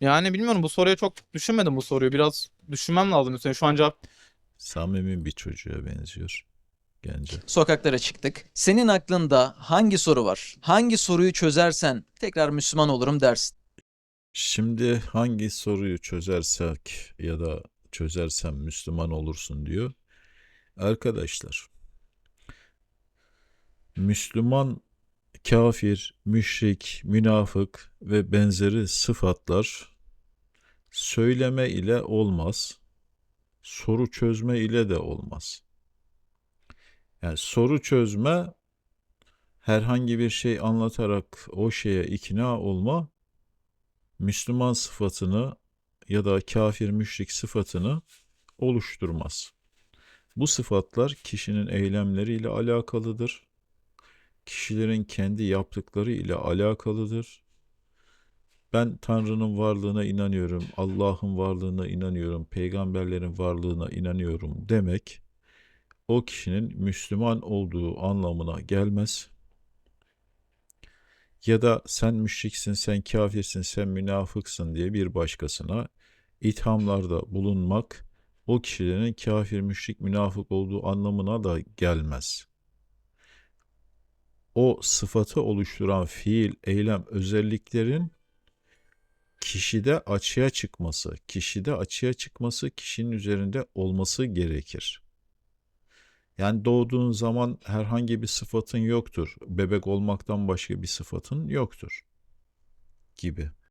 Yani bilmiyorum bu soruya çok düşünmedim bu soruyu. Biraz düşünmem lazım Hüseyin. Şu an cevap Samimi bir çocuğa benziyor. Gence. Sokaklara çıktık. Senin aklında hangi soru var? Hangi soruyu çözersen tekrar Müslüman olurum dersin. Şimdi hangi soruyu çözersek ya da çözersem Müslüman olursun diyor. Arkadaşlar, Müslüman, kafir, müşrik, münafık ve benzeri sıfatlar söyleme ile olmaz. Soru çözme ile de olmaz. Yani soru çözme herhangi bir şey anlatarak o şeye ikna olma Müslüman sıfatını ya da kafir müşrik sıfatını oluşturmaz. Bu sıfatlar kişinin eylemleriyle alakalıdır. Kişilerin kendi yaptıkları ile alakalıdır. Ben Tanrı'nın varlığına inanıyorum, Allah'ın varlığına inanıyorum, peygamberlerin varlığına inanıyorum demek o kişinin Müslüman olduğu anlamına gelmez ya da sen müşriksin, sen kafirsin, sen münafıksın diye bir başkasına ithamlarda bulunmak o kişilerin kafir, müşrik, münafık olduğu anlamına da gelmez. O sıfatı oluşturan fiil, eylem, özelliklerin kişide açığa çıkması, kişide açığa çıkması kişinin üzerinde olması gerekir. Yani doğduğun zaman herhangi bir sıfatın yoktur. Bebek olmaktan başka bir sıfatın yoktur gibi.